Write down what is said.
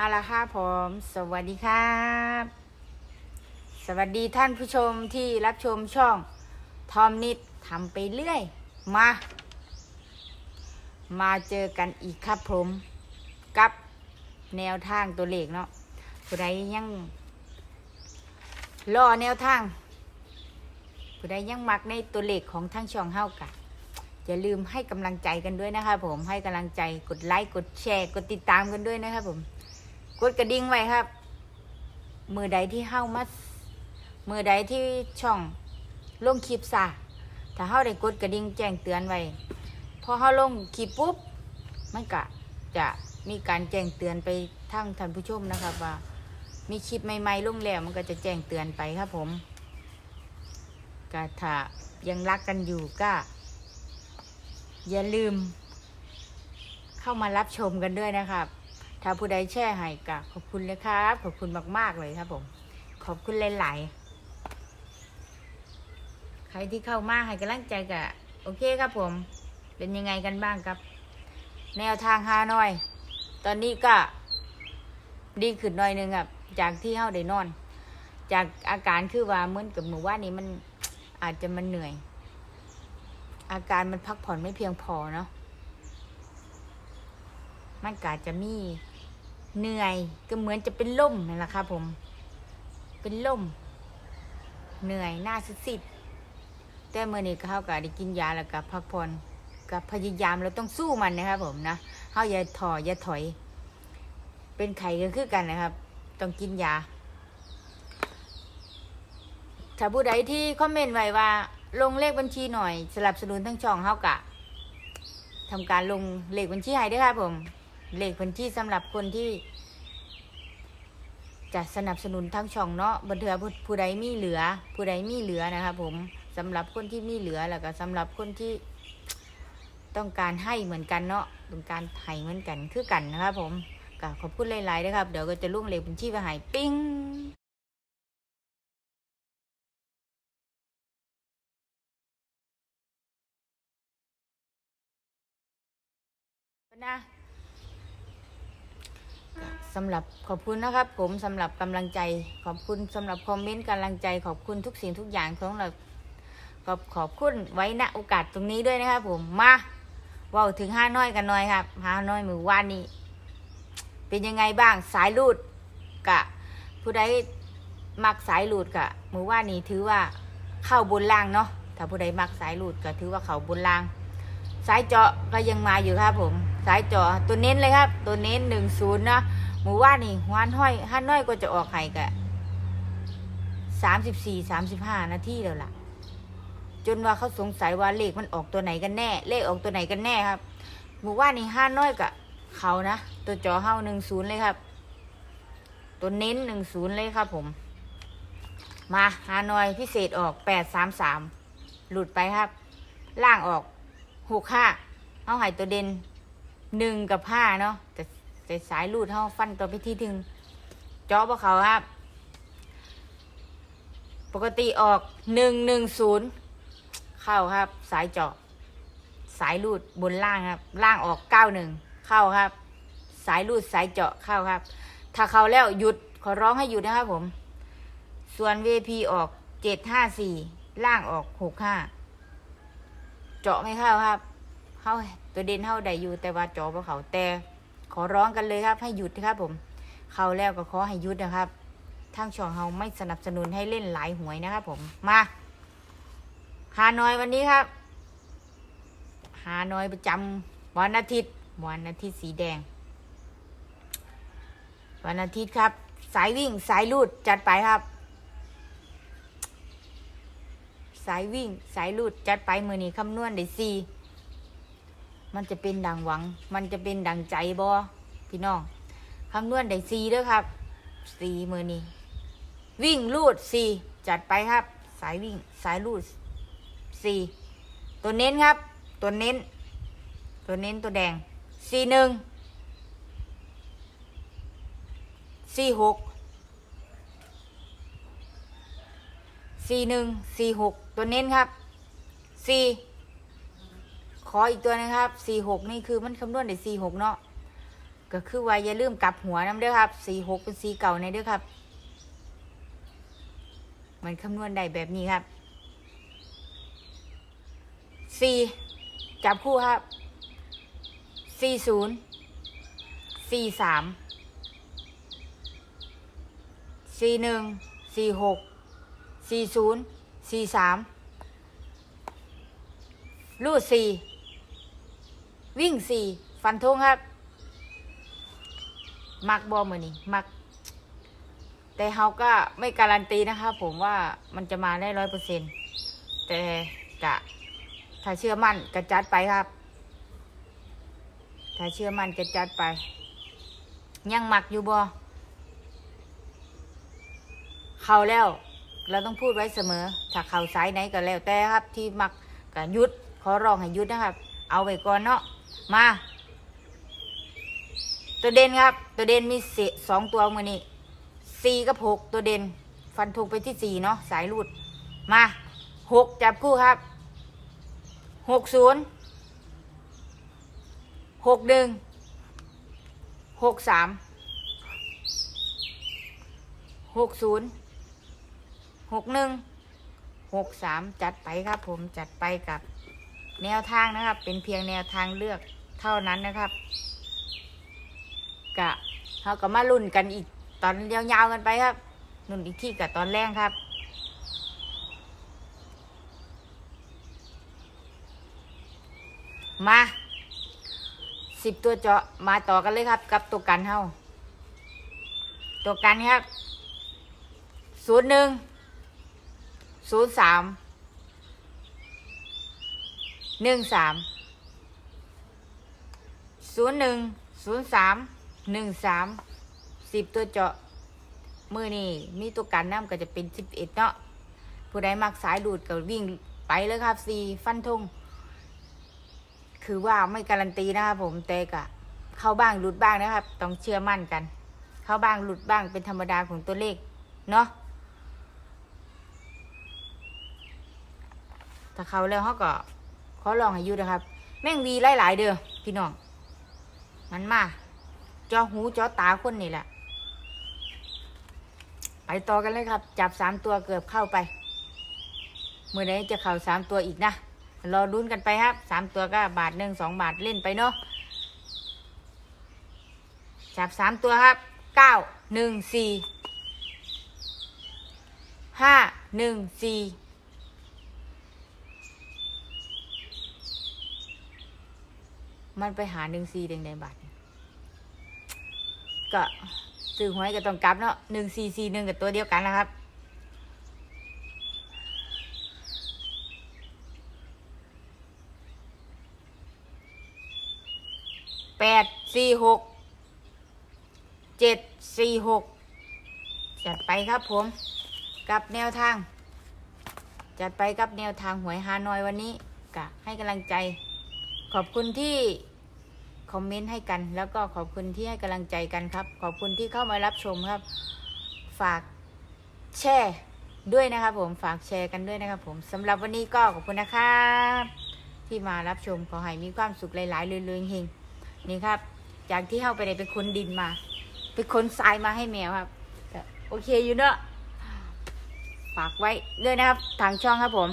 อาละค่ะผมสวัสดีครับ สวัสดีท่านผู้ชมที่รับชมช่องทอมนิดทำไปเรื่อย มา มาเจอกันอีกครับผมกับแนวทางตัวเลขเนาะผู้ใดยังรอแนวทางผู้ใดยังมักในตัวเลขของทั้งช่องเฮากะอย่าลืมให้กำลังใจกันด้วยนะครับผมให้กำลังใจกดไลค์กดแชร์ กดติดตามกันด้วยนะครับผม กดกระดิ่งไว้ครับ มือใดที่เฮ้ามามือใดที่ช่องลงคลิปซาถ้าเฮ้าได้กดกระดิ่งแจ้งเตือนไว้พอเฮ้าลงคลิปปุ๊บมันก็จะมีการแจ้งเตือนไปทางท่านผู้ชมนะครับว่า มีคลิปใหม่ๆลงแล้วมันก็จะแจ้งเตือนไปครับผมก็ถ้ายังรักกันอยู่ก็ อย่าลืม เข้ามารับชมกันด้วยนะครับ ถ้าผู้ใดแช่ให้ก็ขอบคุณเลยครับ ขอบคุณมาก ๆ เลยครับผม ขอบคุณหลายๆ ใครที่เข้ามาให้กำลังใจก็โอเคครับผม เป็นยังไงกันบ้างครับ แนวทางฮานอย ตอนนี้ก็ดีขึ้นหน่อยหนึงครับ จากที่เข้าได้นอน จากอาการคือว่าเหมือนกับหมู่ว่านี้มันอาจจะมันเหนื่อย อาการมันพักผ่อนไม่เพียงพอเนาะมันก็อาจจะมี เหนื่อยก็เหมือนจะเป็นล่มนั่นแหละครับผม เป็นล่ม เหนื่อยหน้าซิดๆแต่เมื่อนี้ก็เขาก็ได้กินยาแล้วก็พักผ่อนกับพยายามเราต้องสู้มันนะครับผมนะเขาอย่าถอยอย่าถอย เป็นไข่ก็คือกันนะครับ ต้องกินยาถ้าผู้ใดที่คอมเมนต์ไว้ว่า ลงเลขบัญชีหน่อย สลับสนุนทั้งช่องเขากะทำการลงเลขบัญชีให้ด้วยครับผม เลขบัญชีสำหรับคนที่ จะสนับสนุนทั้งช่องเนาะบันเทือผู้ผู้ใดมีเหลือ ผู้ใดมีเหลือนะครับผมสำหรับคนที่มีเหลือแล้วก็สำหรับคนที่ต้องการให้เหมือนกันเนาะต้องการไถ่เหมือนกันคือกันนะครับผมก็ขอบคุณหลายๆนะครับเดี๋ยวก็จะลุ่งเลขบัญชีไปให้ปิ้ง สำหรับขอบคุณนะครับ ผมสำหรับกำลังใจ ขอบคุณสำหรับคอมเมนต์กำลังใจ ขอบคุณทุกสิ่งทุกอย่างของเราขอบขอบคุณไว้ณโอกาสตรงนี้ด้วยนะครับผมมาว่าถึงห้าน้อยกันหน่อยครับห้าน้อยมือว่านนี้เป็นยังไงบ้างสายลูดกะ ผู้ใดมักสายลูดกะมือว่านนี้ถือว่าเข้าบนล่างเนาะถ้าผู้ใดมักสายลูดก็ถือว่าเขาบนล่าง สายเจาะก็ยังมาอยู่ครับผม สายเจาะตัวเน้นเลยครับ ตัวเน้นหนึ่งศูนย์นะ หมู่ว่านี่ฮานห้อยฮันน้อยก็จะออกไข่กะสามสิบสี่สามสิบห้านาทีแล้วล่ะ จนว่าเขาสงสัยว่าเลขมันออกตัวไหนกันแน่ เลขออกตัวไหนกันแน่ครับ หมู่ว่านี่ห้าน้อยกะเขานะ ตัวจอเฮาหนึ่งศูนย์เลยครับ ตัวเน้นหนึ่งศูนย์เลยครับผม มาฮานอยพิเศษออกแปดสามสามหลุดไปครับ ล่างออกหกห้าเอาหายตัวเด่นหนึ่งกับห้าเนาะแต่ สายลูดเขาฟันตัวไปที่ถึงจอพวกเขาครับ ปกติออกหนึ่งหนึ่งศูนย์เข้าครับ สายเจาะสายลูดบนล่างครับ ล่างออกเก้าหนึ่งเข้าครับ สายลูดสายเจาะเข้าครับ ถ้าเข้าแล้วหยุดขอร้องให้หยุดนะครับผม ส่วน VP ออกเจ็ดห้าสี่ล่างออกหกห้าเจาะไม่เข้าครับเข้าตัวเด่นเข้าได้อยู่แต่ว่าเจาะพวเขาแต่ ขอร้องกันเลยครับ ให้หยุดนะครับผม เข้าแล้วก็ขอให้หยุดนะครับ ทางช่องเฮาไม่สนับสนุนให้เล่นหลายหวยนะครับผม มาหานอยวันนี้ครับหานอยประจำวันอาทิตย์ วันอาทิตย์สีแดง วันอาทิตย์ครับ สายวิ่งสายลูดจัดไปครับ สายวิ่งสายลูดจัดไปมือนี้คำนวณได้สี่ มันจะเป็นดังหวัง มันจะเป็นดังใจบอพี่น้องคำนวณได้สี่เด้อครับสีมือนี้ วิ่งลูดสีจัดไปครับ สายวิ่งสายลูดสีตัวเน้นครับ ตัวเน้น ตัวเน้นตัวแดงสีหนึ่งสีหกสีหนึ่งสีหกตัวเน้นครับสี่ ขออีกตัวนึงครับสี่หกนี่คือมันคำนวณได้สี่หกเนาะก็คือว่าอย่าลืมกลับหัวน้ำเด้อครับสี่หกเป็นสีเก่าในเด้อครับ มันคำนวณได้แบบนี้ครับสี่จับคู่ครับสี่ศูนย์สี่สามสี่หนึ่งสี่หกสี่ศูนย์สี่สามรูดสี่ วิ่งสี่ฟันธงครับ มักบอมือนี่มัก แต่เขาก็ไม่การันตีนะครับผมว่ามันจะมาได้ร้อยเปอร์เซ็นแต่กะ ถ้าเชื่อมั่นก็จัดไปครับ ถ้าเชื่อมั่นก็จัดไป ยังหมักอยู่บอเขาแล้ว เราต้องพูดไว้เสมอ ถ้าเขาสายไหนก็แล้วแต่ครับ ที่มักก็หยุดขอร้องให้ยุดนะครับ เอาไว้ก่อนเนาะ มา ตัวเด่นครับ ตัวเด่นมีเสสองตัวมือนี้สี่กับหกตัวเด่น ฟันธงไปที่สี่เนาะสายรูด มาหกจับคู่ครับหกศูนย์หกหนึ่งหกสามหกศูนย์หกหนึ่งหกสามจัดไปครับผมจัดไปกับ แนวทางนะครับ เป็นเพียงแนวทางเลือกเท่านั้นนะครับกะเขาก็มาลุ้นกันอีกตอนยาวๆกันไปครับลุ้นอีกที่กับตอนแรกครับมาสิบตัวเจาะมาต่อกันเลยครับ กับตัวกันเฮาตัวกันครับศูนย์หนึ่งศูนย์สาม หนึ่งสามศูนย์หนึ่งศูนย์สามหนึ่งสามสิบตัวเจาะมือนี่มีตัวกันน้ำก็จะเป็นสิบเอ็ดเนาะผู้ใดมักสายดูดก็วิ่งไปเลยครับสี่ฟันธงคือว่าไม่การันตีนะครับผมแต่กะเข้าบ้างหลุดบ้างนะครับ ต้องเชื่อมั่นกัน เข้าบ้างหลุดบ้างเป็นธรรมดาของตัวเลขเนาะถ้าเขาแล้วเขาก็ ขอลองให้อยุนะครับ แม่งวีหลายๆเด้อพี่น้อง มันมาจอหูจอตาคนนี่แหละ ไปต่อกันเลยครับ จับสามตัวเกือบเข้าไป เมื่อไหรจะเข้าสามตัวอีกนะ รอลุ้นกันไปครับสามตัวก็บาทหนึ่งสองบาทเล่นไปเนาะ จับสามตัวครับเก้าหนึ่งสี่ห้าหนึ่งสี่ มันไปหาหนึ่งสี่เด้งในบาทก็ซื้อหวยก็ต้องกลับเนาะหนึ่งสี่สี่หนึ่งกับตัวเดียวกันนะครับ แปดสี่หก เจ็ดสี่หก จัดไปครับผม กับแนวทาง จัดไปกับแนวทางหวยฮานอยวันนี้กะให้กำลังใจ ขอบคุณที่คอมเมนต์ให้กัน แล้วก็ขอบคุณที่ให้กำลังใจกันครับ ขอบคุณที่เข้ามารับชมครับ ฝากแชร์ด้วยนะครับผมฝากแชร์กันด้วยนะครับผมสำหรับวันนี้ก็ขอบคุณนะครับที่มารับชมขอให้มีความสุขหลายๆเรื่อยๆเฮงนี่ครับ จากที่เข้าไปได้เป็นคนดินมา เป็นคนทรายมาให้แมวครับโอเคอยู่เนอะฝากไว้ด้วยนะครับทางช่องครับผม